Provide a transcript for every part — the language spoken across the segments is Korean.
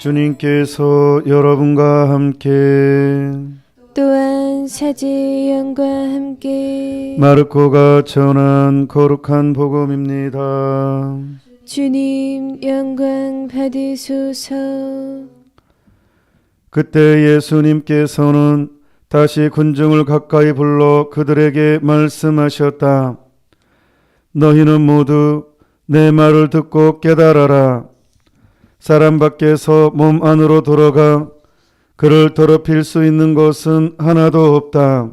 주님께서 여러분과 함께 또한 사제연과 함께 마르코가 전한 거룩한 복음입니다. 주님 영광 받으소서 그때 예수님께서는 다시 군중을 가까이 불러 그들에게 말씀하셨다. 너희는 모두 내 말을 듣고 깨달아라. 사람 밖에서 몸 안으로 들어가 그를 더럽힐 수 있는 것은 하나도 없다.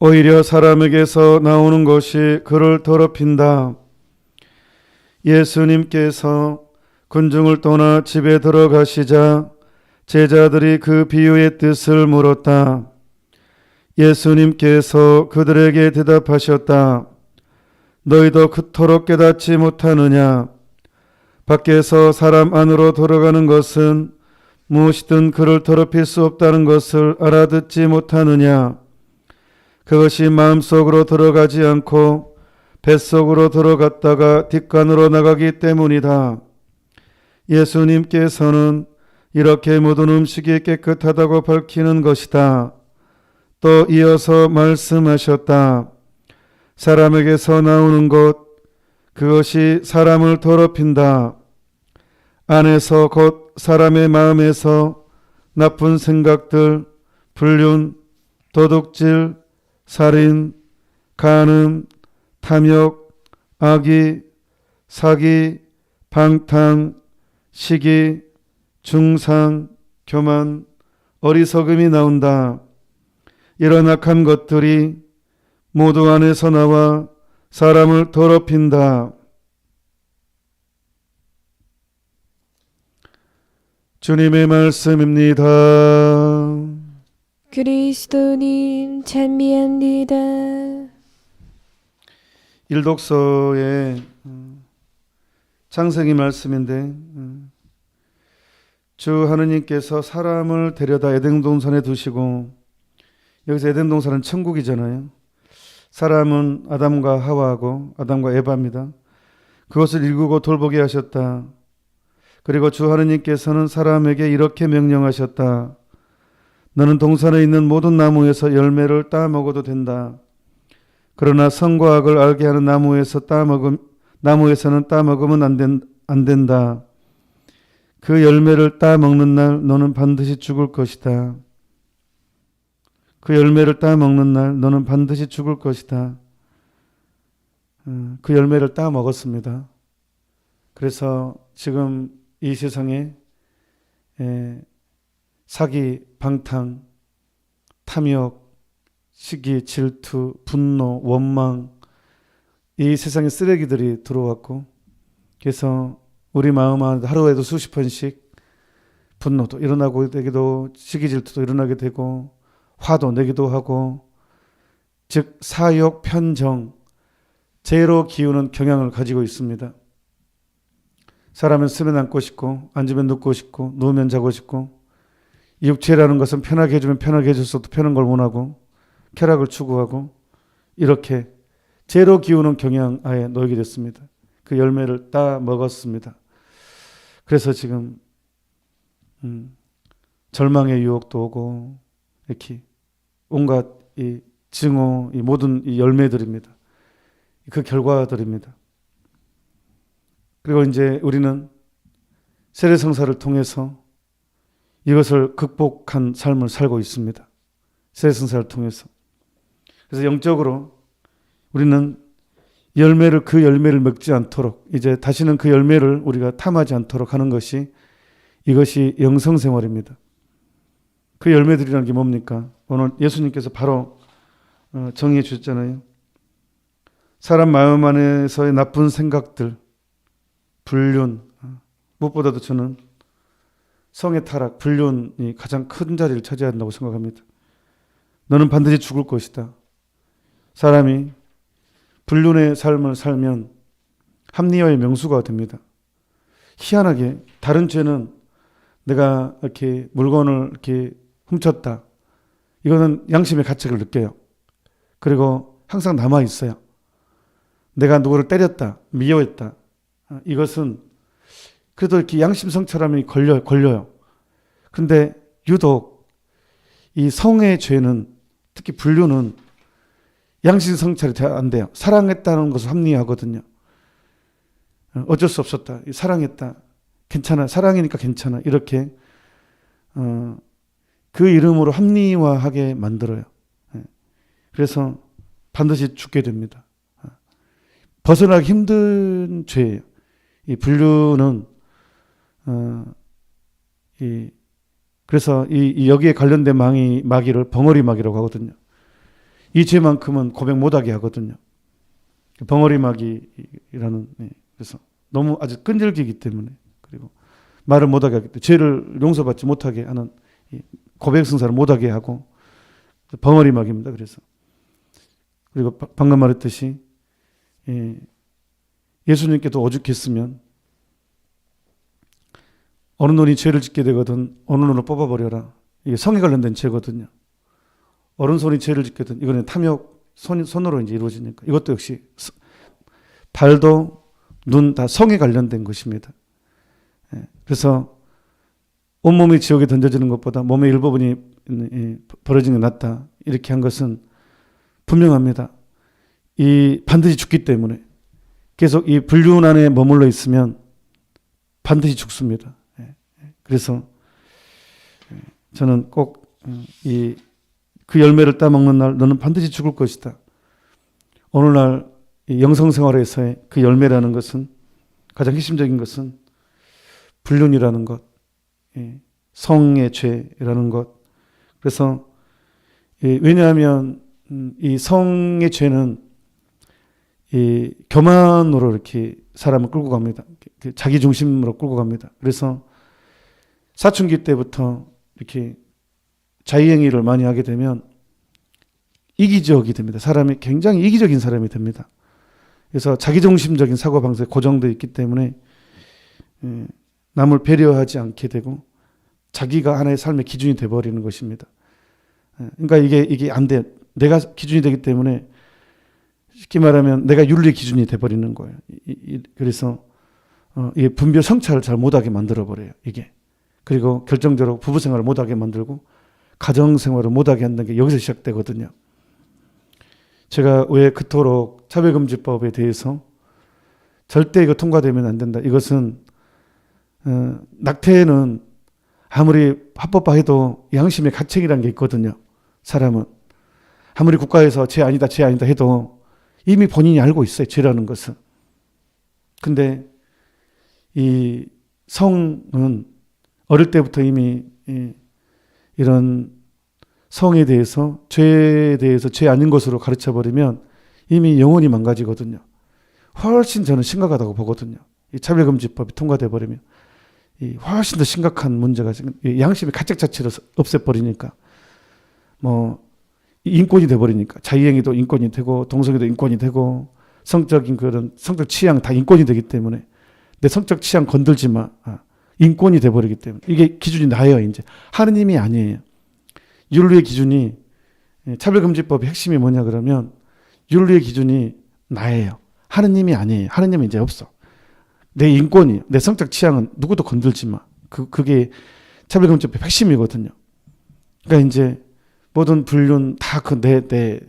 오히려 사람에게서 나오는 것이 그를 더럽힌다. 예수님께서 군중을 떠나 집에 들어가시자 제자들이 그 비유의 뜻을 물었다. 예수님께서 그들에게 대답하셨다. 너희도 그토록 깨닫지 못하느냐? 밖에서 사람 안으로 들어가는 것은 무엇이든 그를 더럽힐 수 없다는 것을 알아듣지 못하느냐? 그것이 마음속으로 들어가지 않고 뱃속으로 들어갔다가 뒷간으로 나가기 때문이다. 예수님께서는 이렇게 모든 음식이 깨끗하다고 밝히는 것이다. 또 이어서 말씀하셨다. 사람에게서 나오는 것, 그것이 사람을 더럽힌다. 안에서 곧 사람의 마음에서 나쁜 생각들, 불륜, 도둑질, 살인, 간음, 탐욕, 악의, 사기, 방탕, 시기, 중상, 교만, 어리석음이 나온다. 이런 악한 것들이 모두 안에서 나와 사람을 더럽힌다. 주님의 말씀입니다. 그리스도님 찬미합니다 일독서의 음, 창세기 말씀인데 음, 주 하느님께서 사람을 데려다 에덴 동산에 두시고 여기서 에덴 동산은 천국이잖아요. 사람은 아담과 하와하고 아담과 에바입니다. 그것을 일구고 돌보게 하셨다. 그리고 주 하느님께서는 사람에게 이렇게 명령하셨다. 너는 동산에 있는 모든 나무에서 열매를 따 먹어도 된다. 그러나 선과 악을 알게 하는 나무에서 따 먹음 나무에서는 따 먹으면 안, 된, 안 된다. 그 열매를 따 먹는 날 너는 반드시 죽을 것이다. 그 열매를 따 먹는 날 너는 반드시 죽을 것이다. 어, 그 열매를 따 먹었습니다. 그래서 지금 이 세상에 에, 사기, 방탕, 탐욕, 시기, 질투, 분노, 원망 이 세상에 쓰레기들이 들어왔고 그래서 우리 마음 안에 하루에도 수십 번씩 분노도 일어나고 되기도 시기 질투도 일어나게 되고 화도 내기도 하고 즉 사욕 편정 죄로 기우는 경향을 가지고 있습니다. 사람은 쓰면 앉고 싶고 앉으면 눕고 싶고 누우면 자고 싶고 육체라는 것은 편하게 해주면 편하게 해줬어도 편한 걸 원하고 쾌락을 추구하고 이렇게 죄로 기우는 경향 아에 놓이게 됐습니다. 그 열매를 따 먹었습니다. 그래서 지금 음, 절망의 유혹도 오고 이렇게 온갖 이 증오, 이 모든 이 열매들입니다. 그 결과들입니다. 그리고 이제 우리는 세례성사를 통해서 이것을 극복한 삶을 살고 있습니다. 세례성사를 통해서. 그래서 영적으로 우리는 열매를 그 열매를 먹지 않도록 이제 다시는 그 열매를 우리가 탐하지 않도록 하는 것이 이것이 영성 생활입니다. 그 열매들이라는 게 뭡니까? 오늘 예수님께서 바로 어, 정의해 주셨잖아요. 사람 마음 안에서의 나쁜 생각들, 불륜, 어, 무엇보다도 저는 성의 타락, 불륜이 가장 큰 자리를 차지한다고 생각합니다. 너는 반드시 죽을 것이다. 사람이 불륜의 삶을 살면 합리화의 명수가 됩니다. 희한하게 다른 죄는 내가 이렇게 물건을 이렇게 훔쳤다. 이거는 양심의 가책을 느껴요. 그리고 항상 남아 있어요. 내가 누구를 때렸다, 미워했다. 이것은 그래도 이렇게 양심 성찰함이 걸려 걸려요. 근데 유독 이 성의 죄는 특히 불륜은 양심 성찰이 잘안 돼요. 사랑했다는 것을 합리화하거든요. 어, 어쩔 수 없었다. 이 사랑했다. 괜찮아. 사랑이니까 괜찮아. 이렇게 어, 그 이름으로 합리화하게 만들어요. 예. 그래서 반드시 죽게 됩니다. 어. 벗어나기 힘든 죄예요. 이 불륜은 어, 이 그래서 이, 이 여기에 관련된 망이 마귀를 벙어리 마귀라고 하거든요. 이 죄만큼은 고백 못하게 하거든요. 벙어리 마귀라는 예, 그래서 너무 아주 끈질기기 때문에 그리고 말을 못하게 하기 때문에 죄를 용서받지 못하게 하는 이 고백 승사를 못하게 하고 벙어리 마귀입니다. 그래서 그리고 바- 방금 말했듯이 예, 예수님께도 오죽했으면 어느 놈이 죄를 짓게 되거든 어느 놈을 뽑아버려라. 이게 성에 관련된 죄거든요. 어른 손이 죄를 짓거든 이거는 탐욕 손, 손으로 이제 이루어지니까 이것도 역시 스- 발도 눈 다 성에 관련된 것입니다. 예, 그래서 온몸이 지옥에 던져지는 것보다 몸의 일부분이 예, 벌어지는 게 낫다. 이렇게 한 것은 분명합니다. 이 반드시 죽기 때문에 계속 이 불륜 안에 머물러 있으면 반드시 죽습니다. 예, 예. 그래서 예, 저는 꼭 이 그 열매를 따먹는 날 너는 반드시 죽을 것이다. 오늘날 이 영성 생활에서의 그 열매라는 것은 가장 핵심적인 것은 불륜이라는 것, 예, 성의 죄라는 것. 그래서 예, 왜냐하면 음, 이 성의 죄는 이 교만으로 이렇게 사람을 끌고 갑니다. 그 자기 중심으로 끌고 갑니다. 그래서 사춘기 때부터 이렇게 자유행위를 많이 하게 되면 이기적이 됩니다. 사람이 굉장히 이기적인 사람이 됩니다. 그래서 자기중심적인 사고 방식에 고정되어 있기 때문에 예, 남을 배려하지 않게 되고 자기가 하나의 삶의 기준이 돼버리는 것입니다. 예, 그러니까 이게 이게 안 돼. 내가 기준이 되기 때문에 쉽게 말하면 내가 윤리 기준이 돼버리는 거예요. 그래서 어, 이 분별 성찰을 잘 못하게 만들어 버려요. 이게 그리고 결정적으로 부부 생활을 못하게 만들고 가정 생활을 못하게 한다는 게 여기서 시작되거든요. 제가 왜 그토록 차별금지법에 대해서 절대 이거 통과되면 안 된다. 이것은 어, 낙태는 아무리 합법화해도 양심의 가책이라는 게 있거든요. 사람은 아무리 국가에서 죄 아니다, 죄 아니다 해도 이미 본인이 알고 있어요. 죄라는 것은. 근데 이 성은 어릴 때부터 이미 이 이런 성에 대해서 죄에 대해서 죄 아닌 것으로 가르쳐 버리면 이미 영혼이 망가지거든요. 훨씬 저는 심각하다고 보거든요. 이 차별금지법이 통과돼 버리면 이 훨씬 더 심각한 문제가 이 양심의 가책 자체를 없애 버리니까 뭐 인권이 돼 버리니까 자유행위도 인권이 되고 동성애도 인권이 되고 성적인 그런 성적 취향 다 인권이 되기 때문에 내 성적 취향 건들지 마. 아, 인권이 돼 버리기 때문에 이게 기준이 나예요, 이제. 하느님이 아니에요. 윤리의 기준이 예, 차별금지법의 핵심이 뭐냐 그러면 윤리의 기준이 나예요. 하느님이 아니에요. 하느님은 이제 없어. 내 인권이, 내 성적 취향은 누구도 건들지 마. 그 그게 차별금지법 핵심이거든요. 그러니까 이제 모든 불륜 다 그 내 내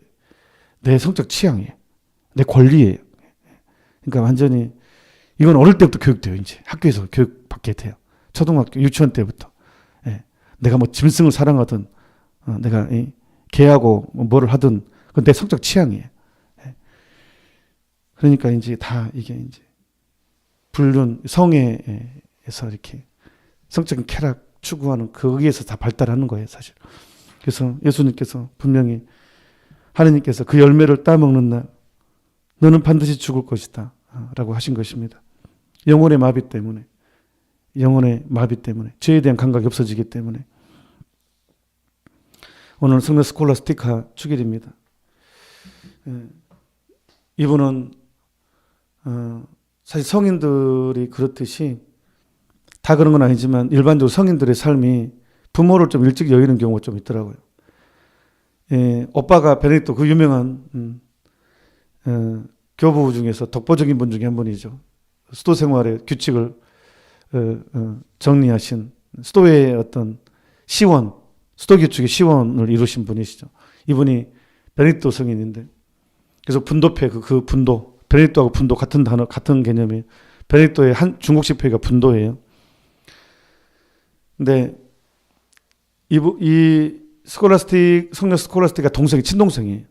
내 성적 취향이에요. 내 권리예요. 그러니까 완전히 이건 어릴 때부터 교육돼요. 이제 학교에서 교육 받게 돼요. 초등학교, 유치원 때부터. 예. 내가 뭐 짐승을 사랑하든 어, 내가 이, 개하고 뭐 뭐를 하든 그건 내 성적 취향이에요. 예. 그러니까 이제 다 이게 이제 불륜 성애에서 이렇게 성적인 쾌락 추구하는 거기에서 다 발달하는 거예요, 사실. 그래서 예수님께서 분명히 하느님께서 그 열매를 따먹는 날 너는 반드시 죽을 것이다. 아, 라고 하신 것입니다. 영혼의 마비 때문에 영혼의 마비 때문에 죄에 대한 감각이 없어지기 때문에 오늘 성례 스콜라스티카 축일입니다. 예, 이분은 어, 사실 성인들이 그렇듯이 다 그런 건 아니지만 일반적으로 성인들의 삶이 부모를 좀 일찍 여의는 경우가 좀 있더라고요. 예, 오빠가 베네딕토 그 유명한 음, 어, 교부 중에서 독보적인 분 중에 한 분이죠. 수도 생활의 규칙을 어, 어, 정리하신 수도의 어떤 시원, 수도 기축의 시원을 이루신 분이시죠. 이분이 베네딕토 성인인데 그래서 분도패 그, 그 분도 베네딕토하고 분도 같은 단어 같은 개념이 베네딕토의 한 중국식 표기가 분도예요. 근데 이부, 이 스콜라스틱 성녀 스콜라스틱가 동생이 친동생이에요.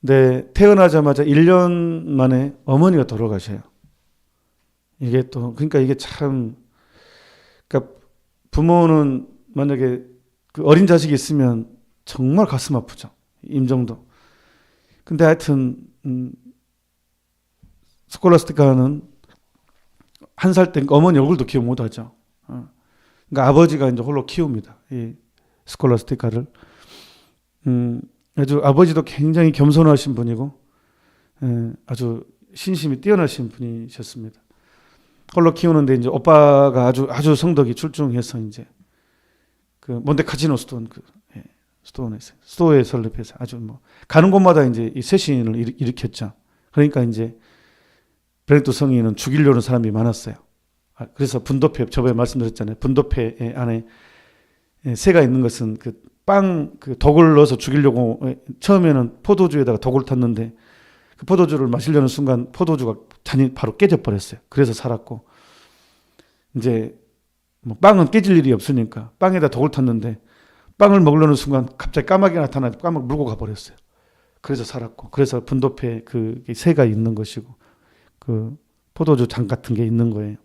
근데 태어나자마자 1년 만에 어머니가 돌아가셔요. 이게 또 그러니까 이게 참 그러니까 부모는 만약에 그 어린 자식이 있으면 정말 가슴 아프죠. 임정도. 근데 하여튼 음, 스콜라스티카는 한 살 때 어머니 얼굴도 기억 못 하죠. 어. 그러니까 아버지가 이제 홀로 키웁니다. 이 스콜라스티카를. 음, 아주 아버지도 굉장히 겸손하신 분이고 예, 아주 신심이 뛰어나신 분이셨습니다. 홀로 키우는데 이제 오빠가 아주 아주 성덕이 출중해서 이제 그 몬테 카지노 스톤 그 예, 스톤에서 스토어에 설립해서 아주 뭐 가는 곳마다 이제 이 쇄신을 일- 일으켰죠. 그러니까 이제 베네토 성인은 죽이려는 사람이 많았어요. 아, 그래서 분도패 저번에 말씀드렸잖아요. 분도패 안에 예, 새가 있는 것은 그 빵 그 독을 넣어서 죽이려고 예, 처음에는 포도주에다가 독을 탔는데 그 포도주를 마시려는 순간 포도주가 잔이 바로 깨져 버렸어요. 그래서 살았고 이제 뭐 빵은 깨질 일이 없으니까 빵에다 독을 탔는데 빵을 먹으려는 순간 갑자기 까마귀 나타나서 까마귀 물고 가버렸어요. 그래서 살았고 그래서 분도패 그 새가 있는 것이고 그 포도주 장 같은 게 있는 거예요.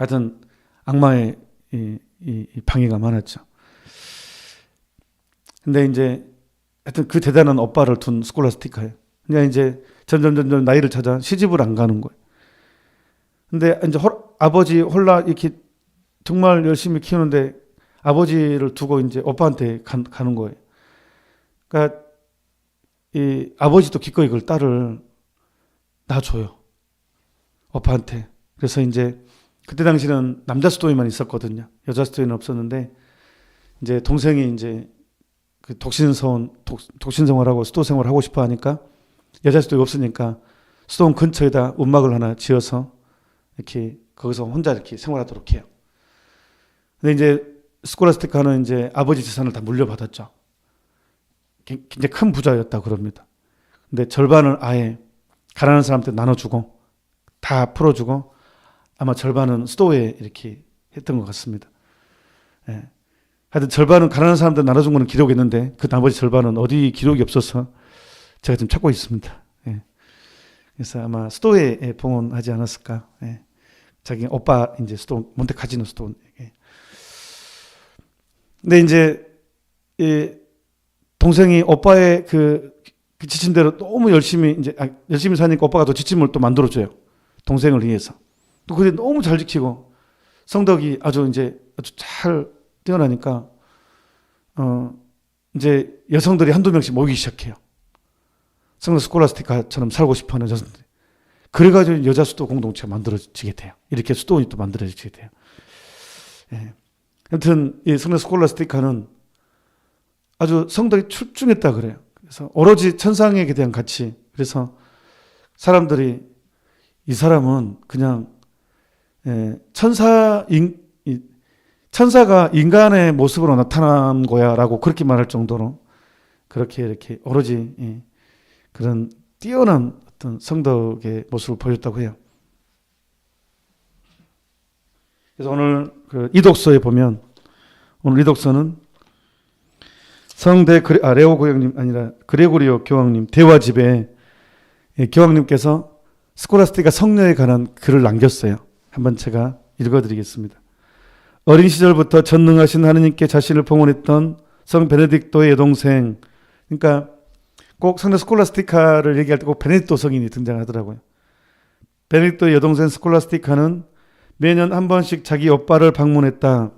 하여튼 악마의 이, 이, 이 방해가 많았죠. 근데 이제 하여튼 그 대단한 오빠를 둔 스콜라스티카예요. 그러니까 이제 점점 점점 나이를 찾아 시집을 안 가는 거예요. 근데 이제 홀, 아버지 홀라 이렇게 정말 열심히 키우는데 아버지를 두고 이제 오빠한테 가, 가는 거예요. 그러니까 이 아버지도 기꺼이 그걸 딸을 놔줘요. 오빠한테. 그래서 이제 그때 당시는 남자 수도에만 있었거든요. 여자 수도에는 없었는데 이제 동생이 이제 그 독신성 독, 독신 생활하고 수도 생활 하고 싶어 하니까 여자 수도가 없으니까 수도원 근처에다 움막을 하나 지어서 이렇게 거기서 혼자 이렇게 생활하도록 해요. 근데 이제 스콜라스티카는 이제 아버지 재산을 다 물려받았죠. 기- 굉장히 큰 부자였다 그럽니다. 근데 절반을 아예 가난한 사람한테 나눠주고 다 풀어주고 아마 절반은 수도에 이렇게 했던 것 같습니다. 예. 하여튼 절반은 가난한 사람들 나눠준 거는 기록이 있는데 그 나머지 절반은 어디 기록이 없어서 제가 지금 찾고 있습니다. 예. 그래서 아마 수도에 봉헌하지 않았을까. 예. 자기 오빠 이제 수도 몬테카지노 수도. 예. 근데 이제 이 동생이 오빠의 그, 그 지친 대로 너무 열심히 이제 아, 열심히 사니까 오빠가 더 지침을 또 만들어줘요. 동생을 위해서. 또 그게 너무 잘 지키고 성덕이 아주 이제 아주 잘 뛰어나니까 어 이제 여성들이 한두 명씩 모이기 시작해요. 성덕 스콜라스티카처럼 살고 싶어하는 여성들이. 그래가지고 여자 수도 공동체가 만들어지게 돼요. 이렇게 수도원이 또 만들어지게 돼요. 예. 아무튼 이 성덕 스콜라스티카는 아주 성덕이 출중했다 그래요. 그래서 오로지 천상에게 대한 가치. 그래서 사람들이 이 사람은 그냥 예, 천사인 이 천사가 인간의 모습으로 나타난 거야라고 그렇게 말할 정도로 그렇게 이렇게 오로지 예, 그런 뛰어난 어떤 성덕의 모습을 보였다고 해요. 그래서 오늘 그 이독서에 보면 오늘 이독서는 성대 그레, 아, 레오 고영님 아니라 그레고리오 교황님 대화집에 예, 교황님께서 스콜라스티가 성녀에 관한 글을 남겼어요. 한번 제가 읽어드리겠습니다. 어린 시절부터 전능하신 하느님께 자신을 봉헌했던 성 베네딕토의 여동생, 그러니까 꼭 성녀 스콜라스티카를 얘기할 때 꼭 베네딕토 성인이 등장하더라고요. 베네딕토의 여동생 스콜라스티카는 매년 한 번씩 자기 오빠를 방문했다.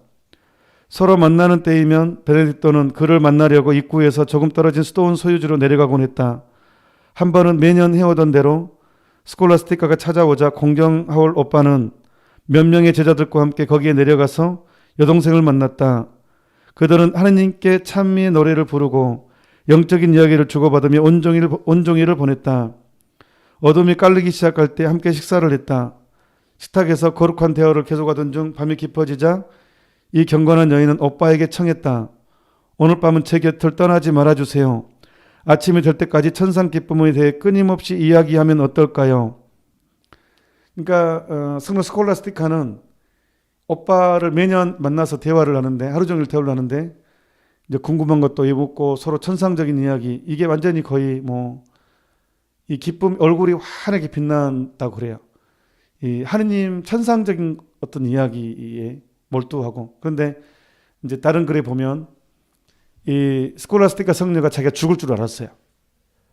서로 만나는 때이면 베네딕토는 그를 만나려고 입구에서 조금 떨어진 수도원 소유지로 내려가곤 했다. 한 번은 매년 해오던 대로 스콜라스티카가 찾아오자 공경하올 오빠는 몇 명의 제자들과 함께 거기에 내려가서 여동생을 만났다. 그들은 하느님께 찬미의 노래를 부르고 영적인 이야기를 주고받으며 온종일, 온종일을 보냈다. 어둠이 깔리기 시작할 때 함께 식사를 했다. 식탁에서 거룩한 대화를 계속하던 중 밤이 깊어지자 이 경건한 여인은 오빠에게 청했다. 오늘 밤은 제 곁을 떠나지 말아주세요. 아침이 될 때까지 천상 기쁨에 대해 끊임없이 이야기하면 어떨까요? 그러니까 어, 성로 스콜라스티카는 오빠를 매년 만나서 대화를 하는데 하루 종일 대화를 하는데 이제 궁금한 것도 묻고 서로 천상적인 이야기 이게 완전히 거의 뭐 이 기쁨 얼굴이 환하게 빛난다고 그래요. 이 하느님 천상적인 어떤 이야기에 몰두하고 그런데 이제 다른 글에 보면 이 스콜라스티카 성녀가 자기가 죽을 줄 알았어요.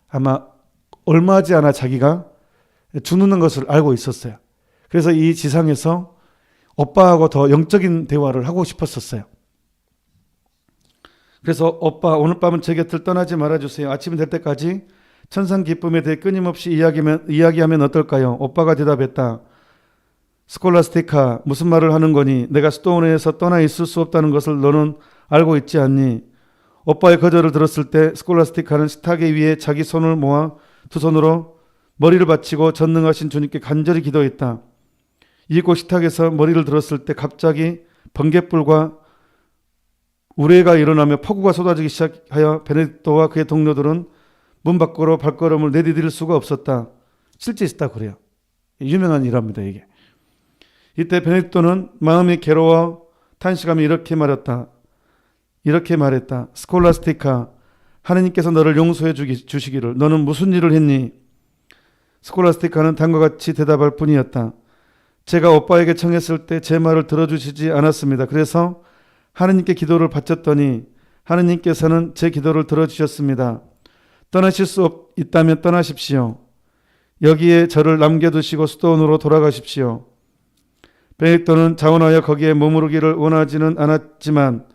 아마 얼마지 않아 자기가 죽는 것을 알고 있었어요. 그래서 이 지상에서 오빠하고 더 영적인 대화를 하고 싶었었어요. 그래서 오빠 오늘 밤은 제 곁을 떠나지 말아주세요. 아침이 될 때까지 천상 기쁨에 대해 끊임없이 이야기하면, 이야기하면 어떨까요? 오빠가 대답했다. 스콜라스티카 무슨 말을 하는 거니? 내가 스토운에서 떠나 있을 수 없다는 것을 너는 알고 있지 않니? 오빠의 거절을 들었을 때 스콜라스티카는 식탁에 위에 자기 손을 모아 두 손으로 머리를 받치고 전능하신 주님께 간절히 기도했다. 이곳 식탁에서 머리를 들었을 때 갑자기 번갯불과 우레가 일어나며 폭우가 쏟아지기 시작하여 베네딕토와 그의 동료들은 문 밖으로 발걸음을 내디딜 수가 없었다. 실제 있다 그래요. 유명한 일화입니다 이게. 이때 베네딕토는 마음이 괴로워 탄식하며 이렇게 말했다. 이렇게 말했다. 스콜라스티카 하느님께서 너를 용서해 주시기를 너는 무슨 일을 했니? 스콜라스티카는 다음과 같이 대답할 뿐이었다. 제가 오빠에게 청했을 때 제 말을 들어주시지 않았습니다. 그래서 하느님께 기도를 바쳤더니 하느님께서는 제 기도를 들어주셨습니다. 떠나실 수 없, 있다면 떠나십시오. 여기에 저를 남겨두시고 수도원으로 돌아가십시오. 베넥도는 자원하여 거기에 머무르기를 원하지는 않았지만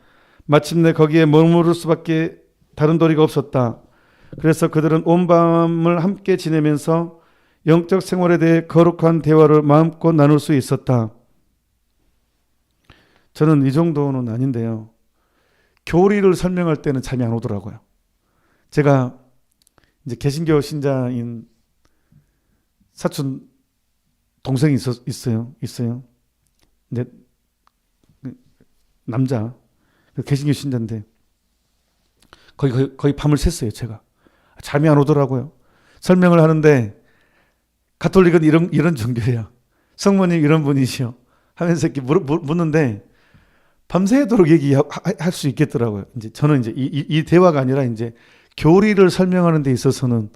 마침내 거기에 머무를 수밖에 다른 도리가 없었다. 그래서 그들은 온 밤을 함께 지내면서 영적 생활에 대해 거룩한 대화를 마음껏 나눌 수 있었다. 저는 이 정도는 아닌데요. 교리를 설명할 때는 잠이 안 오더라고요. 제가 이제 개신교 신자인 사촌 동생이 있었, 있어요. 있어요. 근데 남자 그 개신교 신자인데 거의, 거의 거의 밤을 샜어요. 제가 잠이 안 오더라고요. 설명을 하는데 가톨릭은 이런 이런 종교예요. 성모님 이런 분이시요. 하면서 이렇게 물, 물, 묻는데 밤새도록 얘기할 수 있겠더라고요. 이제 저는 이제 이, 이, 이 대화가 아니라 이제 교리를 설명하는 데 있어서는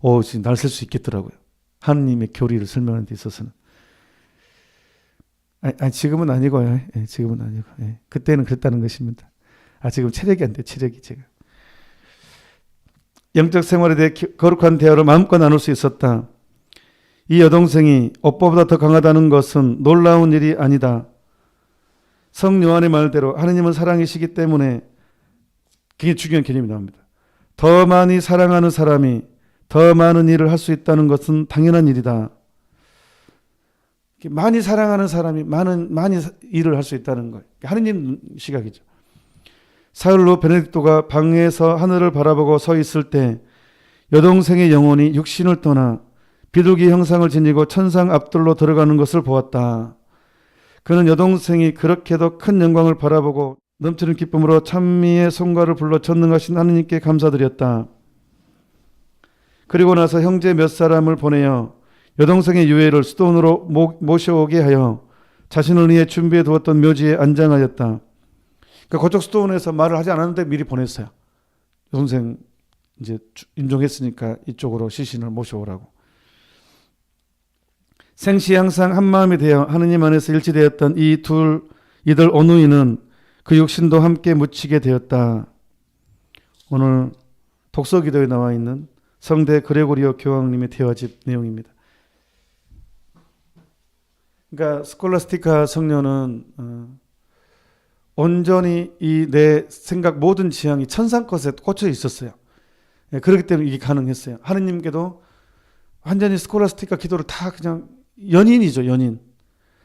오, 지금 날쓸 수 있겠더라고요. 하느님의 교리를 설명하는 데 있어서는. 아니, 아니, 지금은 아니고요. 예, 지금은 아니고. 예, 그때는 그랬다는 것입니다. 아, 지금 체력이 안 돼, 체력이 제가. 영적 생활에 대해 기- 거룩한 대화를 마음껏 나눌 수 있었다. 이 여동생이 오빠보다 더 강하다는 것은 놀라운 일이 아니다. 성 요한의 말대로 하느님은 사랑이시기 때문에 굉장히 중요한 개념이 나옵니다. 더 많이 사랑하는 사람이 더 많은 일을 할 수 있다는 것은 당연한 일이다. 많이 사랑하는 사람이 많은 많이 사- 일을 할 수 있다는 거예요. 하느님 시각이죠. 사흘로 베네딕토가 방에서 하늘을 바라보고 서 있을 때 여동생의 영혼이 육신을 떠나 비둘기 형상을 지니고 천상 앞들로 들어가는 것을 보았다. 그는 여동생이 그렇게도 큰 영광을 바라보고 넘치는 기쁨으로 찬미의 송가를 불러 전능하신 하느님께 감사드렸다. 그리고 나서 형제 몇 사람을 보내어 여동생의 유해를 수도원으로 모, 모셔오게 하여 자신을 위해 준비해 두었던 묘지에 안장하였다. 그 그쪽 수도원에서 말을 하지 않았는데 미리 보냈어요. 여동생 이제 주- 임종했으니까 이쪽으로 시신을 모셔오라고. 생시 항상 한 마음이 되어 하느님 안에서 일치되었던 이 둘 이들 오누이는 그 육신도 함께 묻히게 되었다. 오늘 독서 기도에 나와 있는 성대 그레고리오 교황님의 대화집 내용입니다. 그러니까 스콜라스티카 성녀는 어, 온전히 이 내 생각 모든 지향이 천상 것에 꽂혀 있었어요. 예, 그렇기 때문에 이게 가능했어요. 하느님께도 완전히 스콜라스티카 기도를 다 그냥 연인이죠, 연인.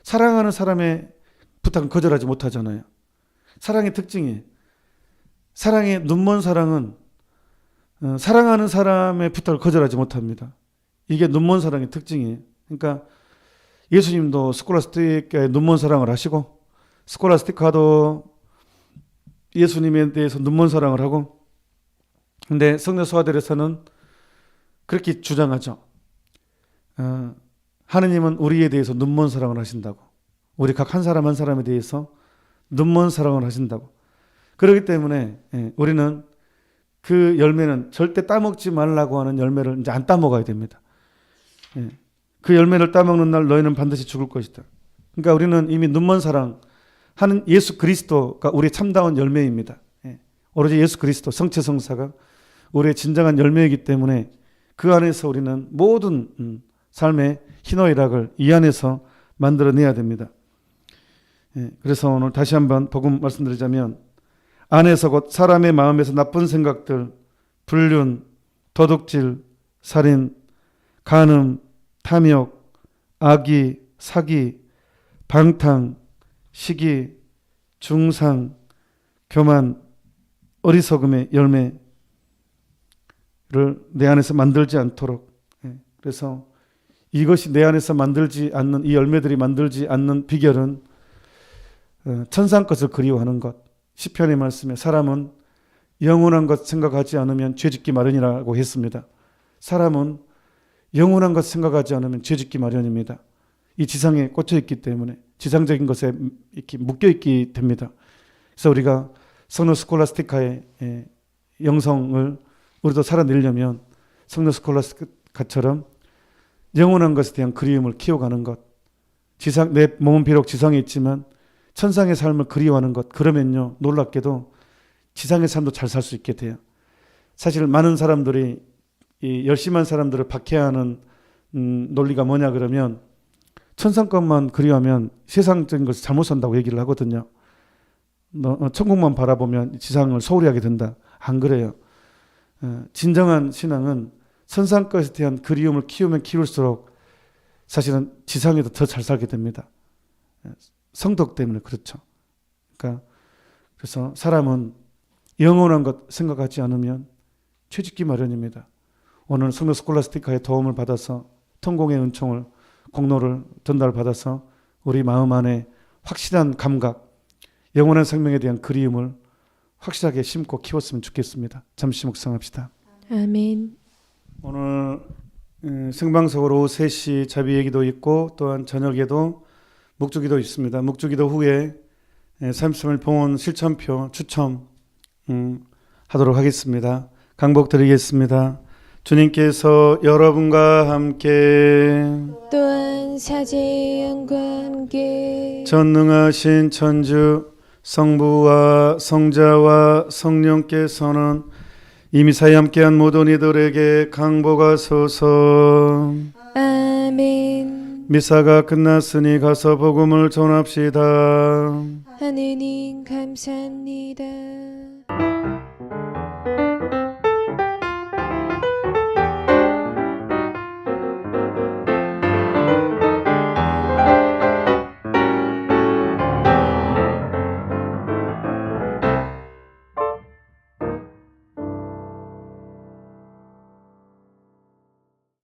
사랑하는 사람의 부탁은 거절하지 못하잖아요. 사랑의 특징이 사랑의 눈먼 사랑은 어, 사랑하는 사람의 부탁을 거절하지 못합니다. 이게 눈먼 사랑의 특징이에요. 그러니까 예수님도 스콜라스티카의 눈먼 사랑을 하시고 스콜라스티카도 예수님에 대해서 눈먼 사랑을 하고 근데 성녀 소아들에서는 그렇게 주장하죠. 어, 하느님은 우리에 대해서 눈먼 사랑을 하신다고. 우리 각 한 사람 한 사람에 대해서 눈먼 사랑을 하신다고. 그렇기 때문에 예, 우리는 그 열매는 절대 따먹지 말라고 하는 열매를 이제 안 따먹어야 됩니다. 예, 그 열매를 따먹는 날 너희는 반드시 죽을 것이다. 그러니까 우리는 이미 눈먼 사랑 하는 예수 그리스도가 우리의 참다운 열매입니다. 예, 오로지 예수 그리스도 성체 성사가 우리의 진정한 열매이기 때문에 그 안에서 우리는 모든 음, 삶의 희노애락을 이 안에서 만들어내야 됩니다. 예, 그래서 오늘 다시 한번 복음 말씀드리자면 안에서 곧 사람의 마음에서 나쁜 생각들, 불륜, 도둑질, 살인, 간음, 탐욕, 악의, 사기, 방탕, 시기, 중상, 교만, 어리석음의 열매를 내 안에서 만들지 않도록 예, 그래서 이것이 내 안에서 만들지 않는 이 열매들이 만들지 않는 비결은 어, 천상 것을 그리워하는 것. 시편의 말씀에 사람은 영원한 것 생각하지 않으면 죄짓기 마련이라고 했습니다. 사람은 영원한 것 생각하지 않으면 죄짓기 마련입니다. 이 지상에 꽂혀 있기 때문에 지상적인 것에 이렇게 묶여 있기 됩니다. 그래서 우리가 성노 스콜라스티카의 예, 영성을 우리도 살아내려면 성노 스콜라스티카처럼 영원한 것에 대한 그리움을 키워가는 것. 지상 내 몸은 비록 지상에 있지만 천상의 삶을 그리워하는 것. 그러면요 놀랍게도 지상의 삶도 잘 살 수 있게 돼요. 사실 많은 사람들이 이 열심한 사람들을 박해하는 음, 논리가 뭐냐 그러면 천상 것만 그리워하면 세상적인 것을 잘못 산다고 얘기를 하거든요. 너, 어, 천국만 바라보면 지상을 소홀히 하게 된다. 안 그래요. 어, 진정한 신앙은 천상 것에 대한 그리움을 키우면 키울수록 사실은 지상에도 더 잘 살게 됩니다. 예, 성덕 때문에 그렇죠. 그러니까 그래서 사람은 영원한 것 생각하지 않으면 죄짓기 마련입니다. 오늘 성도 스콜라스티카의 도움을 받아서 통공의 은총을 공로를 전달받아서 우리 마음 안에 확실한 감각, 영원한 생명에 대한 그리움을 확실하게 심고 키웠으면 좋겠습니다. 잠시 묵상합시다. 아멘. 오늘 음, 생방송으로 오후 3시 자비예기도 있고 또한 저녁에도 묵주기도 있습니다. 묵주기도 후에 33일 봉헌 실천표 추첨 음, 하도록 하겠습니다. 강복 드리겠습니다. 주님께서 여러분과 함께 또한 사제의 영과 함께 전능하신 천주 성부와 성자와 성령께서는 이미 사이 함께한 모든 이들에게 강복하소서 아멘. 미사가 끝났으니 가서 복음을 전합시다. 하느님 감사합니다.